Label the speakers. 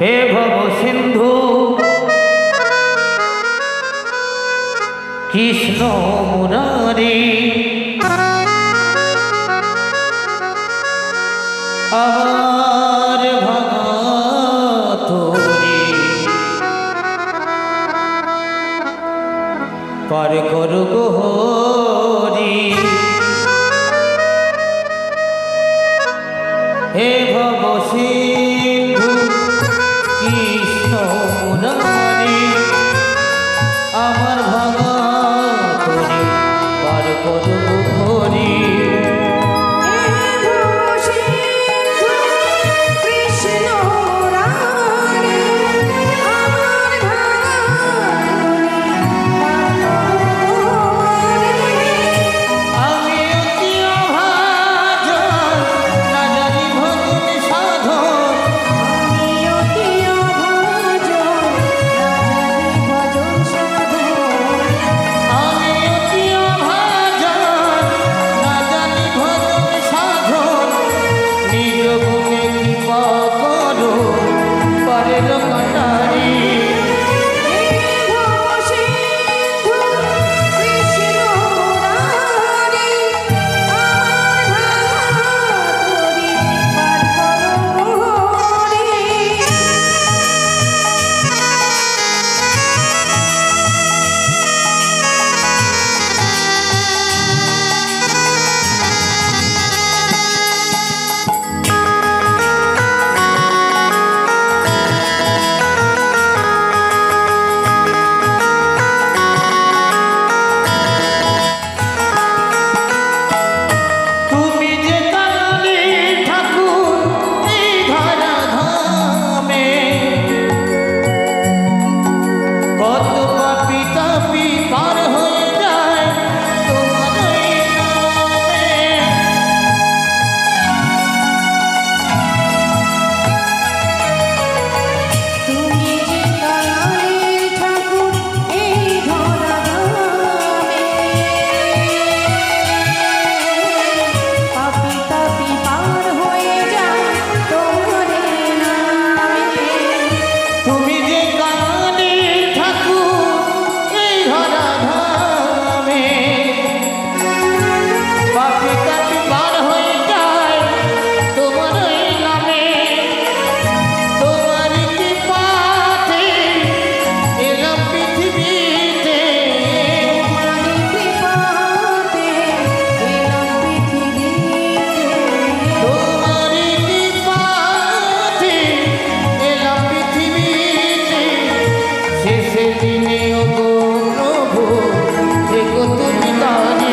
Speaker 1: হে ভব সিন্ধু কৃষ্ণ মুরারি আমার ভগতরি পার কর গোহরি। হে ভব সিন্ধু দিনে প্রভু দেখো তুমি তারে